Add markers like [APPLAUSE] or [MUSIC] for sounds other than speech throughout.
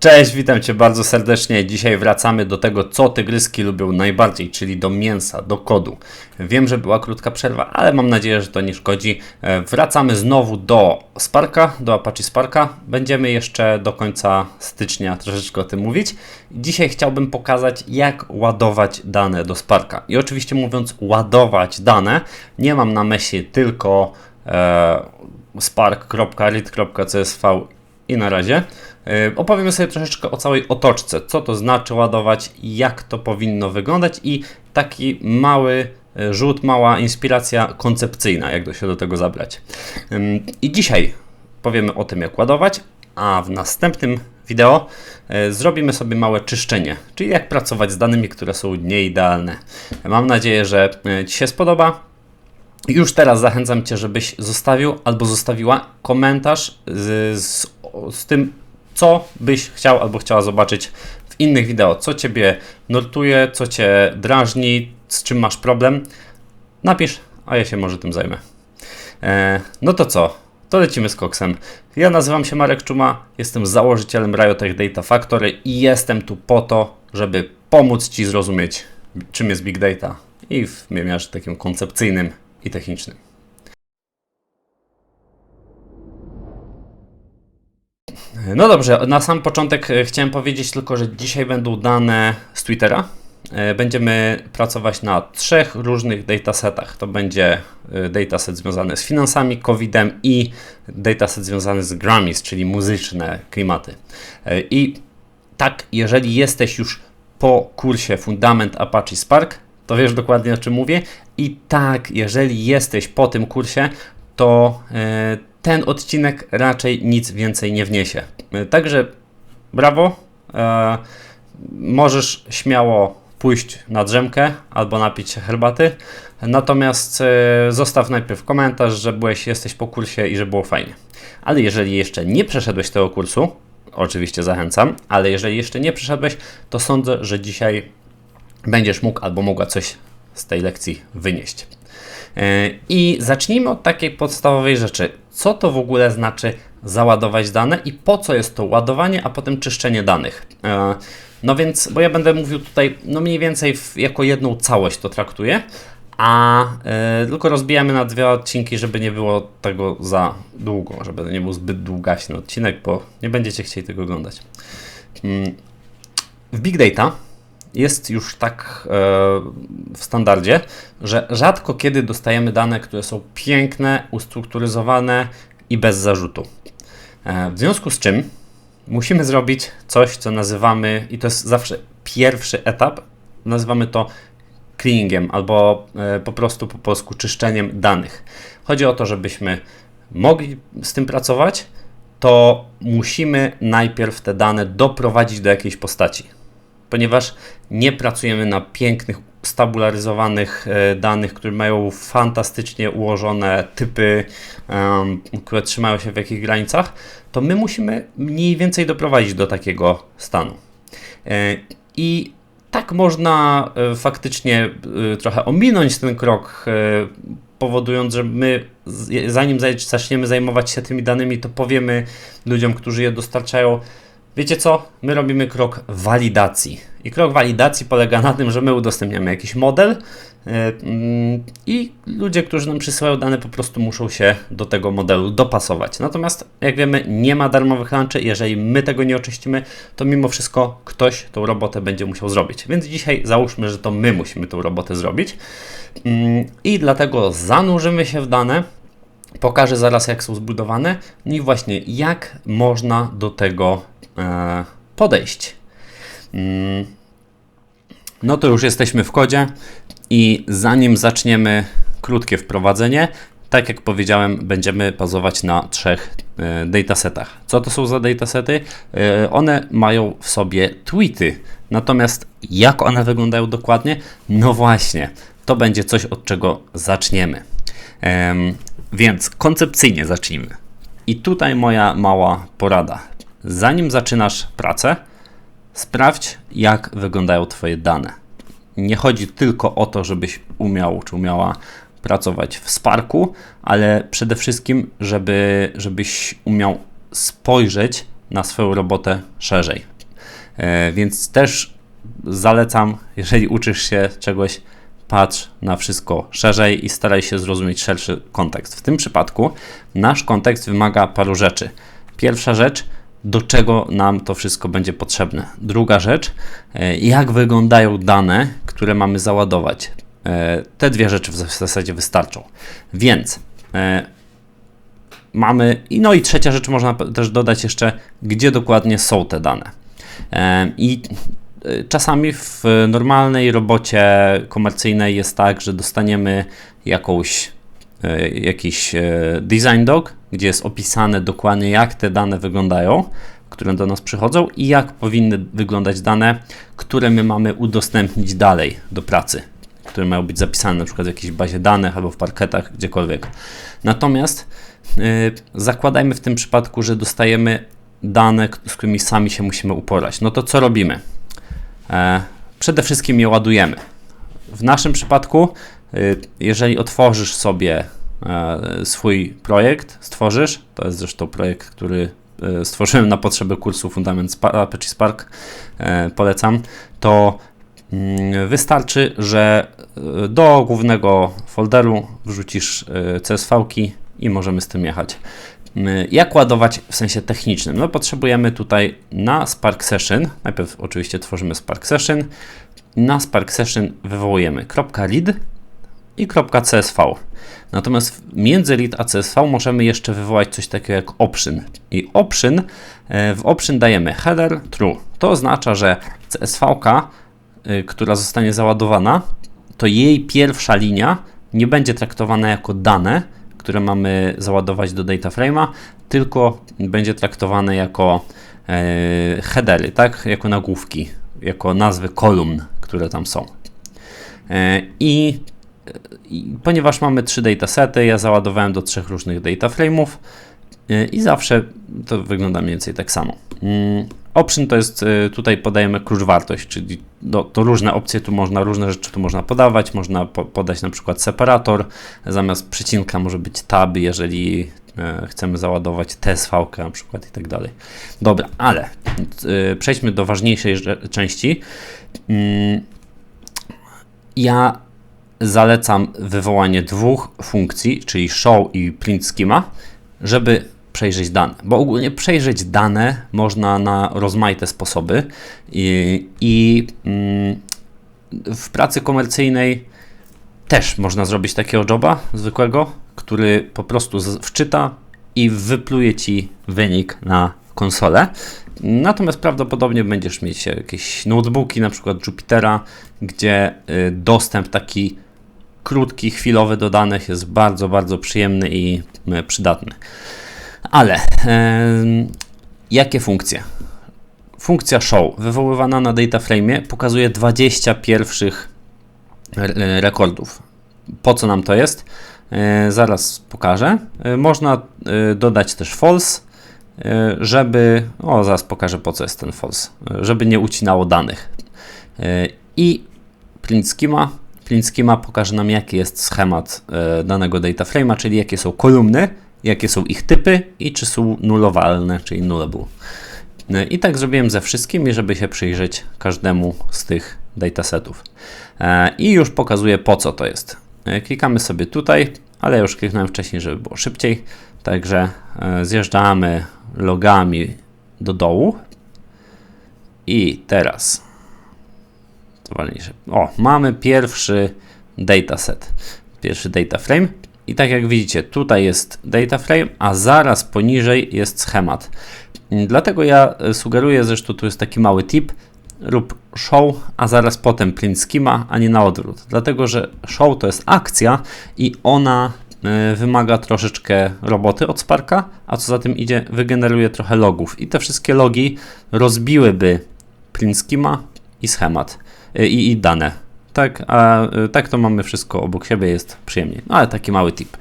Cześć, witam Cię bardzo serdecznie. Dzisiaj wracamy do tego, co tygryski lubią najbardziej, czyli do mięsa, do kodu. Wiem, że była krótka przerwa, ale mam nadzieję, że to nie szkodzi. E, Wracamy znowu do Sparka, do Apache Sparka. Będziemy jeszcze do końca stycznia troszeczkę o tym mówić. Dzisiaj chciałbym pokazać, jak ładować dane do Sparka. I oczywiście mówiąc ładować dane, nie mam na myśli tylko e, spark.read.csv i na razie. Yy, Opowiemy sobie troszeczkę o całej otoczce, co to znaczy ładować, jak to powinno wyglądać i taki mały yy, rzut, mała inspiracja koncepcyjna, jak się do tego zabrać. I dzisiaj powiemy o tym, jak ładować, a w następnym wideo yy, zrobimy sobie małe czyszczenie, czyli jak pracować z danymi, które są nieidealne. Mam nadzieję, że Ci się spodoba. Już teraz zachęcam Cię, żebyś zostawił albo zostawiła komentarz z, z, z tym, co byś chciał albo chciała zobaczyć w innych wideo. Co Ciebie nurtuje, co Cię drażni, z czym masz problem. Napisz, a ja się może tym zajmę. E, no to co? To lecimy z koksem. Ja nazywam się Marek Czuma, jestem założycielem Riotech Data Factory i jestem tu po to, żeby pomóc Ci zrozumieć, czym jest Big Data i w wymiarze takim koncepcyjnym i technicznym. No dobrze, na sam początek e, chciałem powiedzieć tylko, że dzisiaj będą dane z Twittera. E, Będziemy pracować na trzech różnych datasetach. To będzie e, dataset związany z finansami, COVID-em i dataset związany z Grammys, czyli muzyczne klimaty. I tak, jeżeli jesteś już po kursie Fundament Apache Spark, to wiesz dokładnie o czym mówię. I tak, jeżeli jesteś po tym kursie, to e, ten odcinek raczej nic więcej nie wniesie. E, Także brawo. E, możesz śmiało pójść na drzemkę albo napić się herbaty. Natomiast zostaw najpierw komentarz, że byłeś, jesteś po kursie i że było fajnie. Ale jeżeli jeszcze nie przeszedłeś tego kursu, oczywiście zachęcam, ale jeżeli jeszcze nie przeszedłeś, to sądzę, że dzisiaj będziesz mógł albo mogła coś z tej lekcji wynieść. E, I zacznijmy od takiej podstawowej rzeczy. Co to w ogóle znaczy załadować dane i po co jest to ładowanie, a potem czyszczenie danych? E, No więc, bo ja będę mówił tutaj, no mniej więcej jako jedną całość to traktuję, a e, tylko rozbijamy na dwie odcinki, żeby nie było tego za długo, żeby nie był zbyt długaśny odcinek, bo nie będziecie chcieli tego oglądać. Mm, W Big Data jest już tak e, w standardzie, że rzadko kiedy dostajemy dane, które są piękne, ustrukturyzowane i bez zarzutu. E, w związku z czym musimy zrobić coś, co nazywamy, i to jest zawsze pierwszy etap, nazywamy to cleaningiem albo e, po prostu po polsku czyszczeniem danych. Chodzi o to, żebyśmy mogli z tym pracować, to musimy najpierw te dane doprowadzić do jakiejś postaci ponieważ nie pracujemy na pięknych, stabularyzowanych e, danych, które mają fantastycznie ułożone typy, które trzymają się w jakichś granicach, to my musimy mniej więcej doprowadzić do takiego stanu. E, I tak można e, faktycznie trochę ominąć ten krok, powodując, że my, zanim zaczniemy zajmować się tymi danymi, to powiemy ludziom, którzy je dostarczają, Wiecie co? My robimy krok walidacji. I krok walidacji polega na tym, że my udostępniamy jakiś model yy, mm, i ludzie, którzy nam przysyłają dane, po prostu muszą się do tego modelu dopasować. Natomiast, jak wiemy, nie ma darmowych lunchy. Jeżeli my tego nie oczyścimy, to mimo wszystko ktoś tą robotę będzie musiał zrobić. Więc dzisiaj załóżmy, że to my musimy tą robotę zrobić. Yy, I dlatego zanurzymy się w dane, Pokażę zaraz, jak są zbudowane i właśnie jak można do tego e, podejść. Mm. No to już jesteśmy w kodzie i zanim zaczniemy krótkie wprowadzenie, tak jak powiedziałem, będziemy bazować na trzech e, datasetach. Co to są za datasety? E, one mają w sobie tweety. Natomiast jak one wyglądają dokładnie? No właśnie, to będzie coś, od czego zaczniemy. Em, więc koncepcyjnie zacznijmy. I tutaj moja mała porada. Zanim zaczynasz pracę, sprawdź, jak wyglądają Twoje dane. Nie chodzi tylko o to, żebyś umiał czy umiała pracować w Sparku, ale przede wszystkim, żeby, żebyś umiał spojrzeć na swoją robotę szerzej. E, więc też zalecam, jeżeli uczysz się czegoś, patrz na wszystko szerzej i staraj się zrozumieć szerszy kontekst. W tym przypadku nasz kontekst wymaga paru rzeczy. Pierwsza rzecz, do czego nam to wszystko będzie potrzebne. Druga rzecz, e, jak wyglądają dane, które mamy załadować. E, te dwie rzeczy w zasadzie wystarczą. Więc e, mamy, no i trzecia rzecz, można też dodać jeszcze, gdzie dokładnie są te dane. I czasami w normalnej robocie komercyjnej jest tak, że dostaniemy jakąś, jakiś design dog, gdzie jest opisane dokładnie, jak te dane wyglądają, które do nas przychodzą i jak powinny wyglądać dane, które my mamy udostępnić dalej do pracy, które mają być zapisane na przykład w jakiejś bazie danych albo w parketach, gdziekolwiek. Natomiast yy, zakładajmy w tym przypadku, że dostajemy dane, z którymi sami się musimy uporać. No to co robimy? E, przede wszystkim je ładujemy. W naszym przypadku, jeżeli otworzysz sobie E, swój projekt stworzysz. To jest zresztą projekt, który e, stworzyłem na potrzeby kursu Fundament Apache Spark. E, polecam. To mm, wystarczy, że do głównego folderu wrzucisz CSV-ki i możemy z tym jechać. Jak ładować w sensie technicznym? No potrzebujemy tutaj na Spark Session, najpierw oczywiście tworzymy Spark Session, na Spark Session wywołujemy .read i .csv. Natomiast między read a CSV możemy jeszcze wywołać coś takiego jak option. I option, e, w option dajemy header true. To oznacza, że CSV, e, która zostanie załadowana, to jej pierwsza linia nie będzie traktowana jako dane, które mamy załadować do data frame'a, tylko będzie traktowane jako e, headery, tak? Jako nagłówki, jako nazwy kolumn, które tam są. I ponieważ mamy trzy datasety, ja załadowałem do trzech różnych data frame'ów y, i zawsze to wygląda mniej więcej tak samo. Mm, option to jest, y, tutaj podajemy klucz wartość, czyli do, to różne opcje, tu można, różne rzeczy tu można podawać, można po, podać na przykład separator, zamiast przecinka może być tab, jeżeli e, chcemy załadować TSV na przykład i tak dalej. Dobra, ale przejdźmy do ważniejszej części. Mm, ja zalecam wywołanie dwóch funkcji, czyli show i print schema, żeby przejrzeć dane. Bo ogólnie przejrzeć dane można na rozmaite sposoby i, i mm, w pracy komercyjnej też można zrobić takiego joba zwykłego, który po prostu wczyta i wypluje ci wynik na konsolę. Natomiast prawdopodobnie będziesz mieć jakieś notebooki, na przykład Jupitera, gdzie y, dostęp taki krótki, chwilowy do danych jest bardzo, bardzo przyjemny i e, przydatny. Ale e, jakie funkcje? Funkcja show wywoływana na data frame pokazuje 20 pierwszych rekordów. Po co nam to jest? E, zaraz pokażę. E, można e, dodać też false, e, żeby. O, zaraz pokażę po co jest ten false, żeby nie ucinało danych. I print schema Schema pokaże nam, jaki jest schemat e, danego data frame'a, czyli jakie są kolumny, jakie są ich typy i czy są nulowalne, czyli nullable. E, I tak zrobiłem ze wszystkimi, żeby się przyjrzeć każdemu z tych datasetów. E, I już pokazuję po co to jest. Klikamy sobie tutaj, ale już kliknąłem wcześniej, żeby było szybciej. Także zjeżdżamy logami do dołu. I teraz O, mamy pierwszy dataset, pierwszy data frame. I tak jak widzicie, tutaj jest data frame, a zaraz poniżej jest schemat. Dlatego ja sugeruję, zresztą tu jest taki mały tip, rób show, a zaraz potem print schema, a nie na odwrót. Dlatego, że show to jest akcja i ona y, wymaga troszeczkę roboty od Sparka, a co za tym idzie, wygeneruje trochę logów. I te wszystkie logi rozbiłyby print schema i schemat. Y, i, i dane. Tak, a y, tak to mamy wszystko obok siebie, jest przyjemnie. No ale taki mały tip.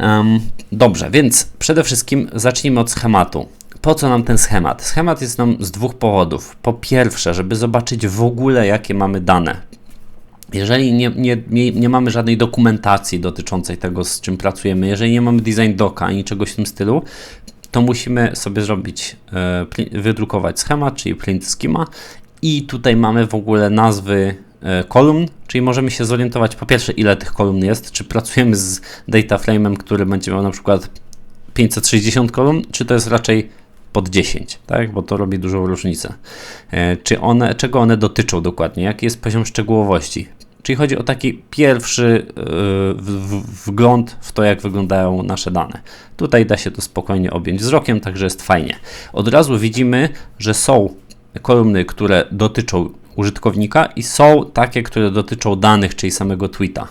Um, dobrze, więc przede wszystkim zacznijmy od schematu. Po co nam ten schemat? Schemat jest nam z dwóch powodów. Po pierwsze, żeby zobaczyć w ogóle, jakie mamy dane. Jeżeli nie, nie, nie, nie, mamy żadnej dokumentacji dotyczącej tego, z czym pracujemy, jeżeli nie mamy design doka ani czegoś w tym stylu, to musimy sobie zrobić, e, wydrukować schemat, czyli print schema i tutaj mamy w ogóle nazwy e, kolumn, czyli możemy się zorientować po pierwsze ile tych kolumn jest, czy pracujemy z data frame'em, który będzie miał na przykład 560 kolumn, czy to jest raczej pod 10, tak? bo to robi dużą różnicę. E, Czy one, czego one dotyczą dokładnie, jaki jest poziom szczegółowości. Czyli chodzi o taki pierwszy e, wgląd w to, jak wyglądają nasze dane. Tutaj da się to spokojnie objąć wzrokiem, także jest fajnie. Od razu widzimy, że są kolumny, które dotyczą użytkownika i są takie, które dotyczą danych, czyli samego tweeta.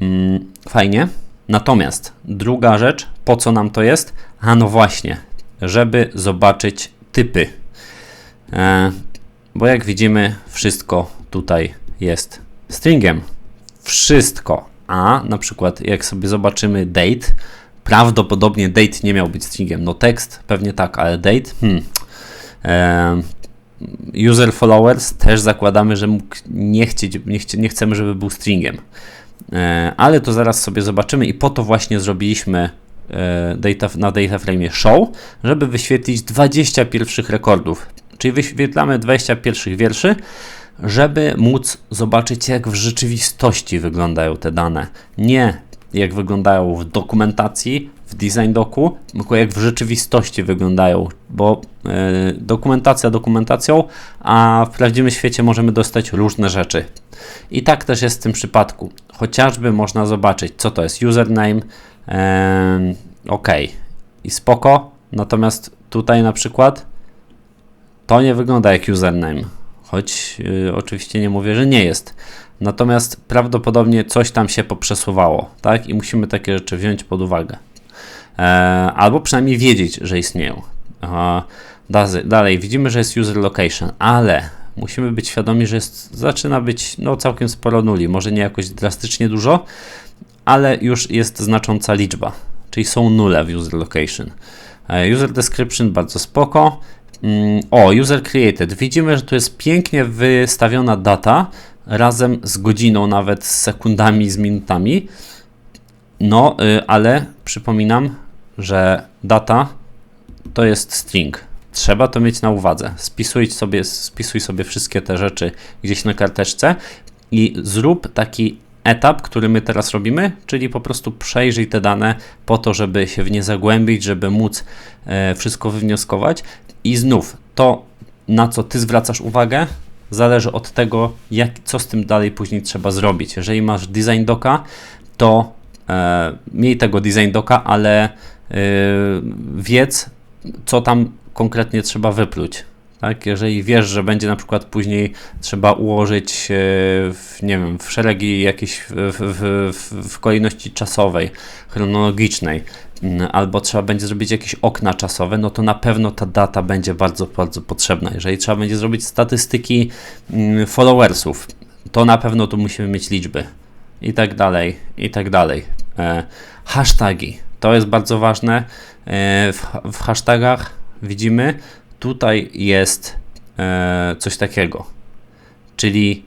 Mm, Fajnie. Natomiast druga rzecz, po co nam to jest? A no właśnie, żeby zobaczyć typy. E, bo jak widzimy, wszystko tutaj jest stringiem. Wszystko. A na przykład, jak sobie zobaczymy date, prawdopodobnie date nie miał być stringiem. No tekst pewnie tak, ale date, hmm. E, user followers też zakładamy, że mógł nie chcieć, nie, chcie, nie chcemy, żeby był stringiem. E, ale to zaraz sobie zobaczymy i po to właśnie zrobiliśmy e, data, na data frame show, żeby wyświetlić 20 pierwszych rekordów. Czyli wyświetlamy 20 pierwszych wierszy, żeby móc zobaczyć, jak w rzeczywistości wyglądają te dane. Nie jak wyglądają w dokumentacji, w design doku, tylko jak w rzeczywistości wyglądają, bo e, dokumentacja dokumentacją, a w prawdziwym świecie możemy dostać różne rzeczy. I tak też jest w tym przypadku. Chociażby można zobaczyć, co to jest username, ok, i spoko, natomiast tutaj na przykład to nie wygląda jak username, choć y, oczywiście nie mówię, że nie jest. Natomiast prawdopodobnie coś tam się poprzesuwało, tak? I musimy takie rzeczy wziąć pod uwagę. E, albo przynajmniej wiedzieć, że istnieją. Dalej, widzimy, że jest user location, ale musimy być świadomi, że jest, zaczyna być no, całkiem sporo nuli. Może nie jakoś drastycznie dużo, ale już jest znacząca liczba, czyli są nule w user location. E, User description bardzo spoko. Mm, O, user created. Widzimy, że tu jest pięknie wystawiona data razem z godziną, nawet z sekundami, z minutami. No, y, ale przypominam, że data to jest string. Trzeba to mieć na uwadze. Spisuj sobie, spisuj sobie wszystkie te rzeczy gdzieś na karteczce i zrób taki etap, który my teraz robimy, czyli po prostu przejrzyj te dane po to, żeby się w nie zagłębić, żeby móc e, wszystko wywnioskować. I znów to, na co ty zwracasz uwagę, zależy od tego, jak, co z tym dalej później trzeba zrobić. Jeżeli masz design doka, to e, miej tego design doka, ale wiedz, co tam konkretnie trzeba wypluć. Tak? Jeżeli wiesz, że będzie na przykład później trzeba ułożyć e, w, nie wiem, w szeregi jakieś w, w, w, w kolejności czasowej, chronologicznej, mm, albo trzeba będzie zrobić jakieś okna czasowe, no to na pewno ta data będzie bardzo, bardzo potrzebna. Jeżeli trzeba będzie zrobić statystyki mm, followersów, to na pewno tu musimy mieć liczby i tak dalej, i tak dalej. E, hashtagi, to jest bardzo ważne. E, w, w hashtagach widzimy, tutaj jest e, coś takiego, czyli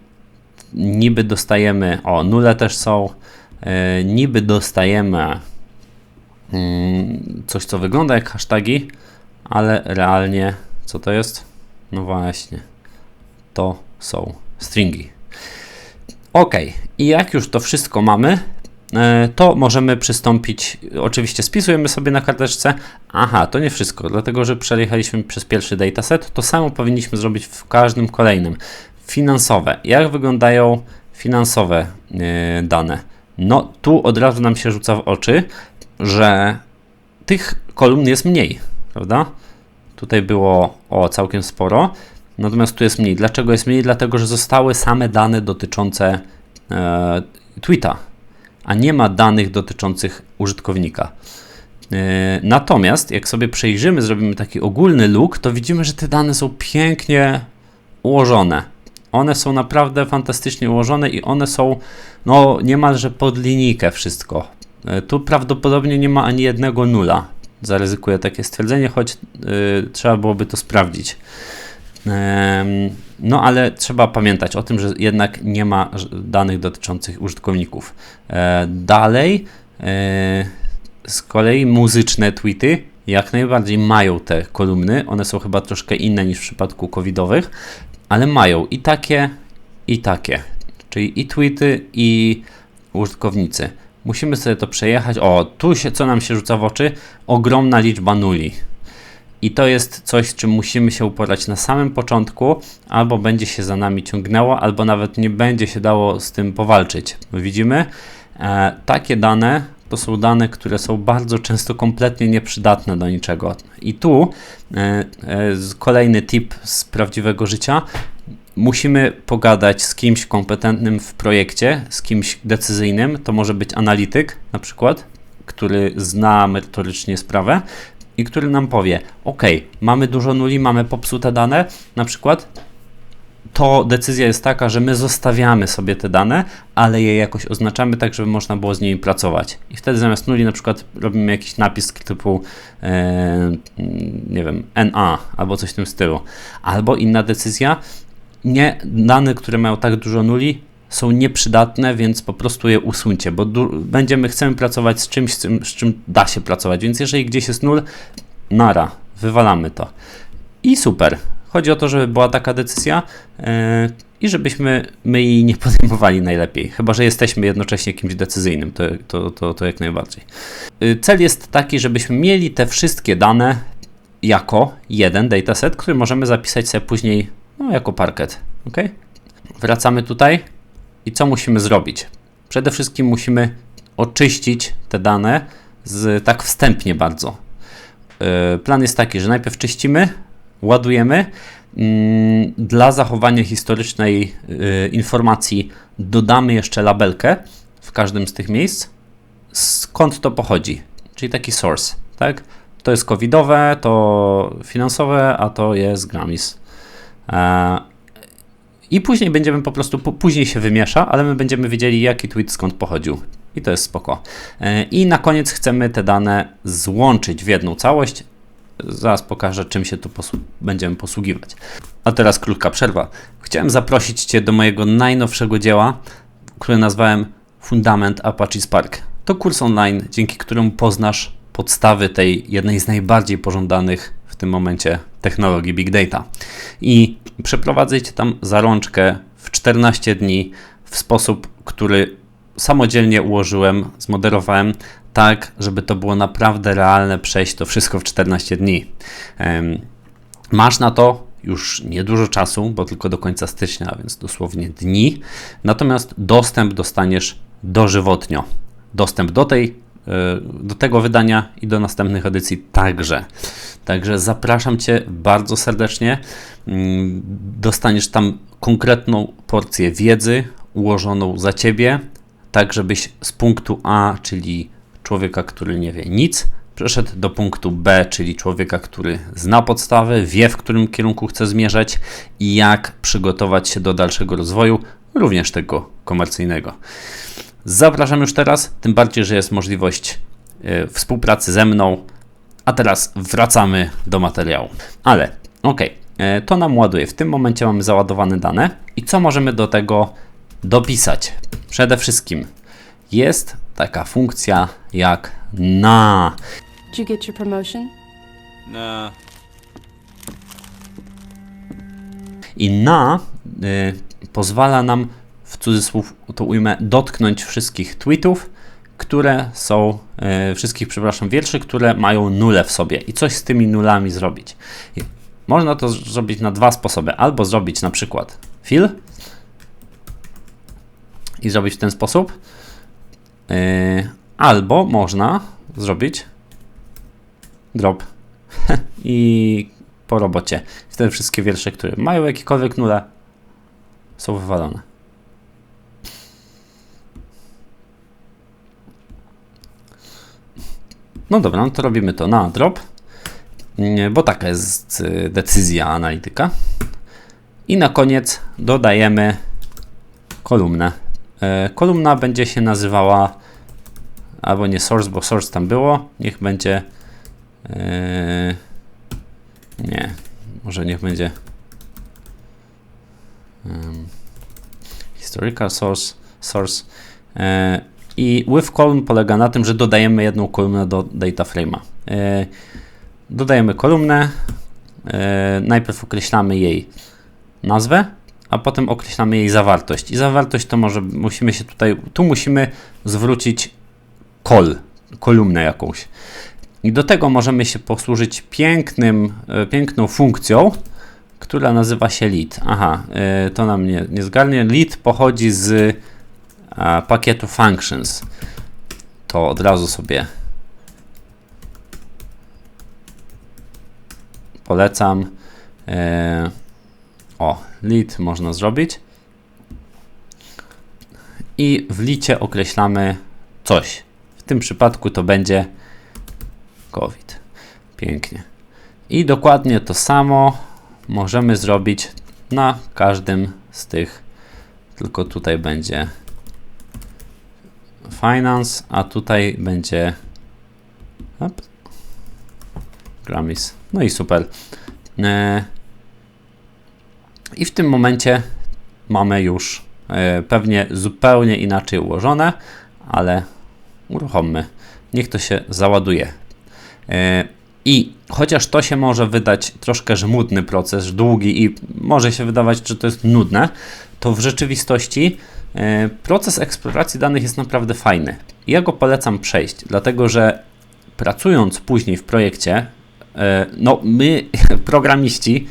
niby dostajemy, o, nule też są, e, niby dostajemy mm, coś, co wygląda jak hashtagi, ale realnie co to jest? No właśnie, to są stringi. Ok, i jak już to wszystko mamy, to możemy przystąpić. Oczywiście spisujemy sobie na karteczce. Aha, to nie wszystko, dlatego że przejechaliśmy przez pierwszy dataset. To samo powinniśmy zrobić w każdym kolejnym. Finansowe. Jak wyglądają finansowe e, dane? No, tu od razu nam się rzuca w oczy, że tych kolumn jest mniej, prawda? Tutaj było o całkiem sporo, natomiast tu jest mniej. Dlaczego jest mniej? Dlatego, że zostały same dane dotyczące e, tweeta, a nie ma danych dotyczących użytkownika. E, natomiast jak sobie przejrzymy, zrobimy taki ogólny look, to widzimy, że te dane są pięknie ułożone. One są naprawdę fantastycznie ułożone i one są no niemalże pod linijkę wszystko. E, Tu prawdopodobnie nie ma ani jednego nula. Zaryzykuję takie stwierdzenie, choć y, trzeba byłoby to sprawdzić. No, ale trzeba pamiętać o tym, że jednak nie ma danych dotyczących użytkowników. E, Dalej, e, z kolei muzyczne tweety. jak najbardziej mają te kolumny. One są chyba troszkę inne niż w przypadku covidowych, ale mają i takie, i takie. Czyli i tweety, i użytkownicy. Musimy sobie to przejechać. O, tu się, co nam się rzuca w oczy? Ogromna liczba nuli. I to jest coś, z czym musimy się uporać na samym początku, albo będzie się za nami ciągnęło, albo nawet nie będzie się dało z tym powalczyć. Widzimy, e, takie dane to są dane, które są bardzo często kompletnie nieprzydatne do niczego. I tu e, e, kolejny tip z prawdziwego życia. Musimy pogadać z kimś kompetentnym w projekcie, z kimś decyzyjnym. To może być analityk, na przykład, który zna merytorycznie sprawę i który nam powie: OK, mamy dużo nuli, mamy popsute dane, na przykład. To decyzja jest taka, że my zostawiamy sobie te dane, ale je jakoś oznaczamy tak, żeby można było z nimi pracować. I wtedy zamiast nuli na przykład robimy jakiś napis typu e, nie wiem, NA albo coś w tym stylu. Albo inna decyzja, nie dane, które mają tak dużo nuli, są nieprzydatne, więc po prostu je usuńcie, bo będziemy, chcemy pracować z czymś, z czym, z czym da się pracować, więc jeżeli gdzieś jest nul, nara, wywalamy to. I super. Chodzi o to, żeby była taka decyzja yy, i żebyśmy my jej nie [LAUGHS] podejmowali najlepiej, chyba że jesteśmy jednocześnie kimś decyzyjnym, to, to, to, to jak najbardziej. Yy, cel jest taki, żebyśmy mieli te wszystkie dane jako jeden dataset, który możemy zapisać sobie później no, jako parket. ok? Wracamy tutaj i co musimy zrobić? Przede wszystkim musimy oczyścić te dane z, tak wstępnie bardzo. Yy, plan jest taki, że najpierw czyścimy, ładujemy. Yy, dla zachowania historycznej yy, informacji dodamy jeszcze labelkę w każdym z tych miejsc. Skąd to pochodzi? Czyli taki source, tak? To jest covidowe, to finansowe, a to jest Grammys. I później będziemy po prostu, później się wymiesza, ale my będziemy wiedzieli, jaki tweet skąd pochodził. I to jest spoko. E, I na koniec chcemy te dane złączyć w jedną całość. Zaraz pokażę, czym się tu będziemy posługiwać. A teraz krótka przerwa. Chciałem zaprosić Cię do mojego najnowszego dzieła, które nazwałem Fundament Apache Spark. To kurs online, dzięki któremu poznasz podstawy tej jednej z najbardziej pożądanych w tym momencie technologii Big Data. I przeprowadzę Cię tam za rączkę w 14 dni w sposób, który samodzielnie ułożyłem, zmoderowałem tak, żeby to było naprawdę realne przejść to wszystko w 14 dni. Masz na to już niedużo czasu, bo tylko do końca stycznia, a więc dosłownie dni. Natomiast dostęp dostaniesz dożywotnio. Dostęp do tej do tego wydania i do następnych edycji także. Także zapraszam Cię bardzo serdecznie. Mm, dostaniesz tam konkretną porcję wiedzy ułożoną za Ciebie, tak żebyś z punktu A, czyli człowieka, który nie wie nic, przeszedł do punktu B, czyli człowieka, który zna podstawy, wie w którym kierunku chce zmierzać i jak przygotować się do dalszego rozwoju, również tego komercyjnego. Zapraszam już teraz, tym bardziej, że jest możliwość y, współpracy ze mną. A teraz wracamy do materiału. Ale ok, e, to nam ładuje. W tym momencie mamy załadowane dane. I co możemy do tego dopisać? Przede wszystkim jest taka funkcja jak na. Did you get your promotion? No. I na y, pozwala nam w cudzysłów to ujmę, dotknąć wszystkich tweetów, które są, e, wszystkich, przepraszam, wierszy, które mają nule w sobie i coś z tymi nulami zrobić. Można to zrobić na dwa sposoby. Albo zrobić na przykład fill i zrobić w ten sposób, e, albo można zrobić drop [LAUGHS] i po robocie. Wtedy wszystkie wiersze, które mają jakiekolwiek nule, są wywalone. No dobra, no to robimy to na drop, bo taka jest y, decyzja analityka. I na koniec dodajemy kolumnę. E, kolumna będzie się nazywała albo nie source, bo source tam było. Niech będzie. Nie, może niech będzie. Historical source. source. I with column polega na tym, że dodajemy jedną kolumnę do data frame'a. E, dodajemy kolumnę, e, najpierw określamy jej nazwę, a potem określamy jej zawartość. I zawartość to może musimy się tutaj, tu musimy zwrócić kol, kolumnę jakąś. I do tego możemy się posłużyć pięknym, e, piękną funkcją, która nazywa się lead. Aha, to nam nie, nie zgarnie. Lead pochodzi z pakietu functions. To od razu sobie polecam. E, o, lead można zrobić. I w licie określamy coś. W tym przypadku to będzie COVID. Pięknie. I dokładnie to samo możemy zrobić na każdym z tych, tylko tutaj będzie finance, a tutaj będzie op, Grammys. No i super. E, I w tym momencie mamy już e, pewnie zupełnie inaczej ułożone, ale uruchommy. Niech to się załaduje. E, I chociaż to się może wydać troszkę żmudny proces, długi i może się wydawać, że to jest nudne, to w rzeczywistości proces eksploracji danych jest naprawdę fajny. Ja go polecam przejść, dlatego że pracując później w projekcie, e, no my, [LAUGHS] programiści,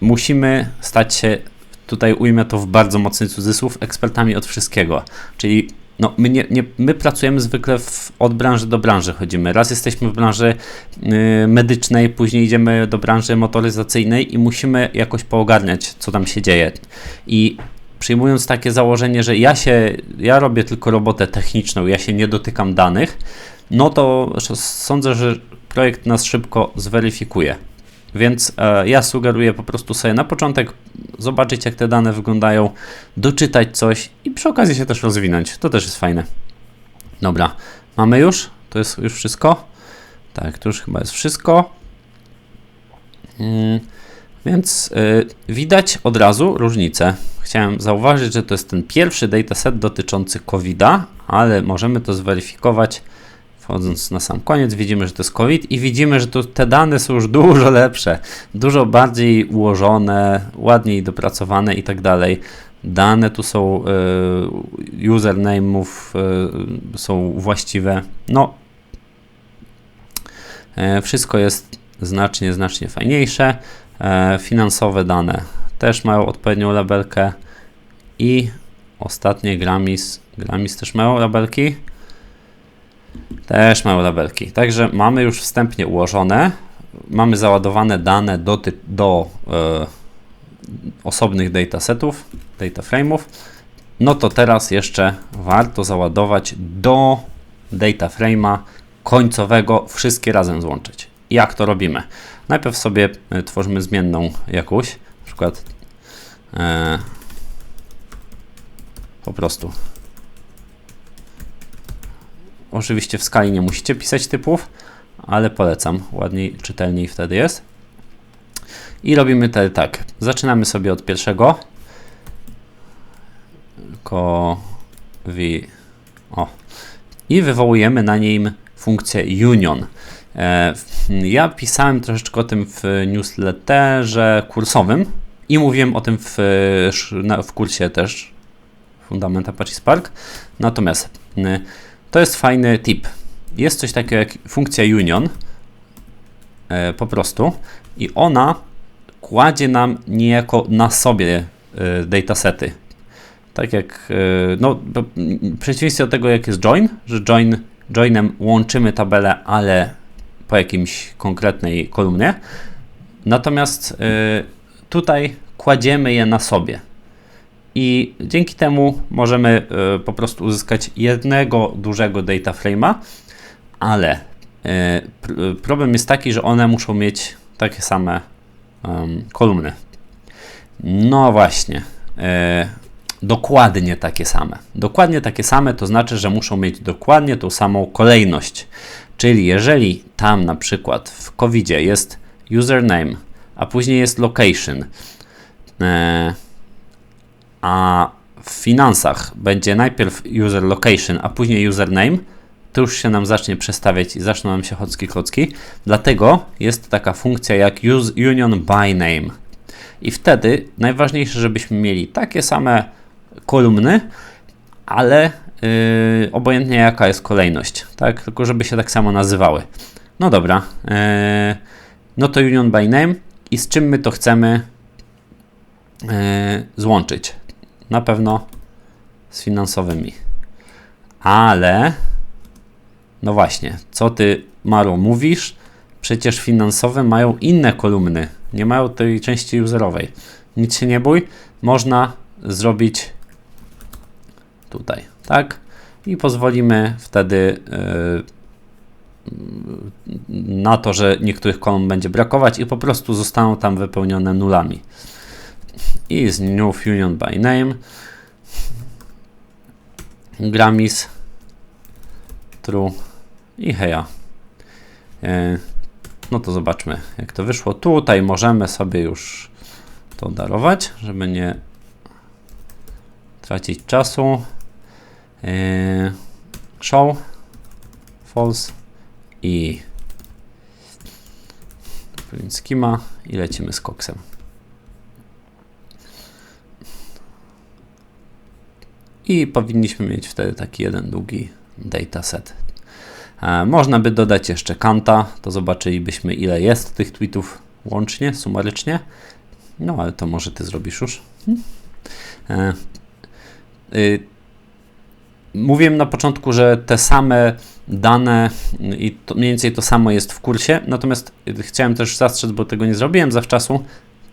musimy stać się, tutaj ujmę to w bardzo mocny cudzysłów, ekspertami od wszystkiego. Czyli no, my, nie, nie, my pracujemy zwykle w, od branży do branży chodzimy. Raz jesteśmy w branży y, medycznej, później idziemy do branży motoryzacyjnej i musimy jakoś poogarniać, co tam się dzieje. I przyjmując takie założenie, że ja się, ja robię tylko robotę techniczną, ja się nie dotykam danych, no to sądzę, że projekt nas szybko zweryfikuje. Więc e, ja sugeruję po prostu sobie na początek zobaczyć, jak te dane wyglądają, doczytać coś i przy okazji się też rozwinąć. To też jest fajne. Dobra, mamy już? To jest już wszystko? Tak, to już chyba jest wszystko. Hmm, więc y, widać od razu różnicę. Chciałem zauważyć, że to jest ten pierwszy dataset dotyczący COVID-a, ale możemy to zweryfikować Wchodząc na sam koniec, widzimy, że to jest COVID i widzimy, że te dane są już dużo lepsze, dużo bardziej ułożone, ładniej dopracowane i tak dalej. Dane tu są, y, username'ów y, są właściwe. No, y, wszystko jest znacznie, znacznie fajniejsze. Y, finansowe dane też mają odpowiednią labelkę i ostatnie Grammys, Grammys też mają labelki. Też mają labelki. Także mamy już wstępnie ułożone. Mamy załadowane dane do, do e, osobnych datasetów, data frame'ów. No to teraz jeszcze warto załadować do data frame'a końcowego wszystkie razem złączyć. Jak to robimy? Najpierw sobie e, tworzymy zmienną jakąś, przykład e, po prostu Oczywiście w skali nie musicie pisać typów, ale polecam. Ładniej, czytelniej wtedy jest. I robimy te tak. Zaczynamy sobie od pierwszego. Kowi. O. I wywołujemy na nim funkcję union. E, ja pisałem troszeczkę o tym w newsletterze kursowym i mówiłem o tym w, w kursie też Fundament Apache Spark. Natomiast to jest fajny tip. Jest coś takiego jak funkcja union, e, po prostu, i ona kładzie nam niejako na sobie e, datasety. Tak jak, e, no, w przeciwieństwie do tego, jak jest join, że join, joinem łączymy tabelę, ale po jakimś konkretnej kolumnie. Natomiast e, tutaj kładziemy je na sobie i dzięki temu możemy y, po prostu uzyskać jednego dużego data frame'a, ale y, problem jest taki, że one muszą mieć takie same um, kolumny. No właśnie. Y, dokładnie takie same. Dokładnie takie same to znaczy, że muszą mieć dokładnie tą samą kolejność. Czyli jeżeli tam na przykład w COVID jest username, a później jest location, a w finansach będzie najpierw user location, a później username, to już się nam zacznie przestawiać i zaczną nam się chodzki klocki. Dlatego jest taka funkcja jak use union by name. I wtedy najważniejsze, żebyśmy mieli takie same kolumny, ale yy, obojętnie jaka jest kolejność, tak? Tylko żeby się tak samo nazywały. No dobra. Yy, no to union by name i z czym my to chcemy yy, złączyć? Na pewno z finansowymi. Ale no właśnie, co ty Maru mówisz? Przecież finansowe mają inne kolumny, nie mają tej części userowej. Nic się nie bój, można zrobić tutaj, tak? I pozwolimy wtedy yy, na to, że niektórych kolumn będzie brakować i po prostu zostaną tam wypełnione nulami. I z new union by name Gramis true i heja. E, no to zobaczmy, jak to wyszło. Tutaj możemy sobie już to darować, żeby nie tracić czasu. E, show, false i schema i lecimy z koksem. I powinniśmy mieć wtedy taki jeden długi dataset. E, można by dodać jeszcze kanta, to zobaczylibyśmy ile jest tych tweetów łącznie, sumarycznie. No ale to może ty zrobisz już. Hmm? E, y, mówiłem na początku, że te same dane i to, mniej więcej to samo jest w kursie, natomiast chciałem też zastrzec, bo tego nie zrobiłem zawczasu,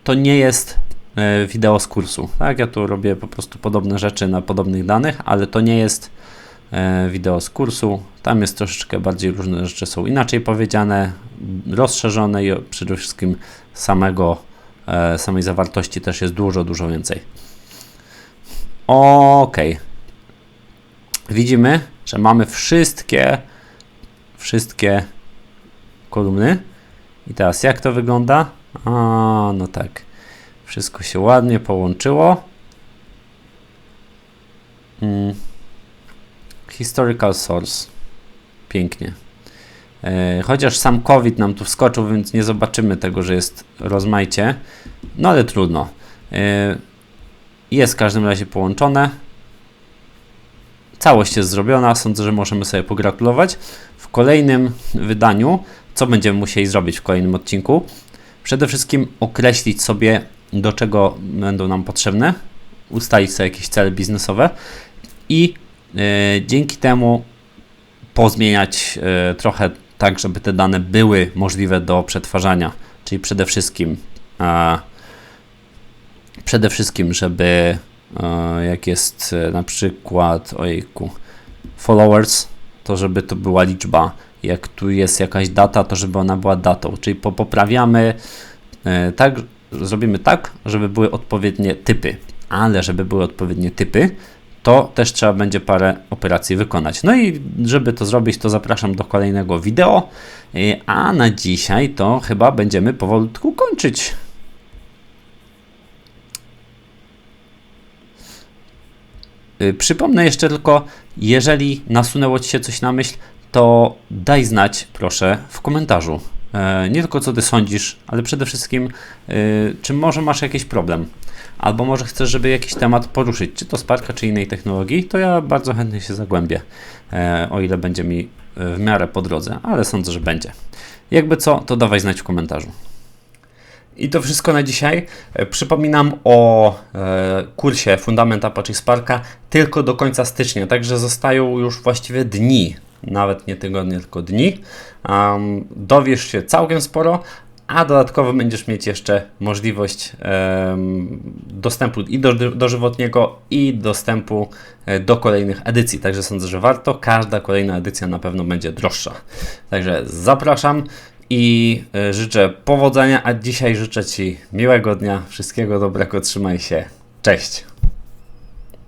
to nie jest e, wideo z kursu. Tak, ja tu robię po prostu podobne rzeczy na podobnych danych, ale to nie jest E, wideo z kursu. Tam jest troszeczkę bardziej różne rzeczy są inaczej powiedziane, rozszerzone i przede wszystkim samego, e, samej zawartości też jest dużo, dużo więcej. Ok. Widzimy, że mamy wszystkie wszystkie kolumny. I teraz jak to wygląda? A, no tak. Wszystko się ładnie połączyło. Hmm. Historical source. Pięknie. E, chociaż sam COVID nam tu wskoczył, więc nie zobaczymy tego, że jest rozmaicie. No ale trudno. E, jest w każdym razie połączone. Całość jest zrobiona. Sądzę, że możemy sobie pogratulować. W kolejnym wydaniu, co będziemy musieli zrobić w kolejnym odcinku? Przede wszystkim określić sobie, do czego będą nam potrzebne, ustalić sobie jakieś cele biznesowe i E, dzięki temu pozmieniać e, trochę tak, żeby te dane były możliwe do przetwarzania, czyli przede wszystkim przede wszystkim, żeby jak jest na przykład ojku, followers, to żeby to była liczba, jak tu jest jakaś data, to żeby ona była datą, czyli poprawiamy tak, zrobimy tak, żeby były odpowiednie typy, ale żeby były odpowiednie typy, to też trzeba będzie parę operacji wykonać. No i żeby to zrobić, to zapraszam do kolejnego wideo, y, a na dzisiaj to chyba będziemy powolutku kończyć. Przypomnę jeszcze tylko, jeżeli nasunęło Ci się coś na myśl, to daj znać proszę w komentarzu. E, nie tylko co Ty sądzisz, ale przede wszystkim, y, czy może masz jakiś problem albo może chcesz, żeby jakiś temat poruszyć, czy to Sparka, czy innej technologii, to ja bardzo chętnie się zagłębię, e, o ile będzie mi e, w miarę po drodze, ale sądzę, że będzie. Jakby co, to dawaj znać w komentarzu. I to wszystko na dzisiaj. E, przypominam o e, kursie Fundament Apache Sparka tylko do końca stycznia, także zostają już właściwie dni, nawet nie tygodnie, tylko dni. Um, dowiesz się całkiem sporo, a dodatkowo będziesz mieć jeszcze możliwość dostępu i do dożywotniego, i dostępu e, do kolejnych edycji. Także sądzę, że warto. Każda kolejna edycja na pewno będzie droższa. Także zapraszam i e, życzę powodzenia, a dzisiaj życzę Ci miłego dnia, wszystkiego dobrego, trzymaj się. Cześć!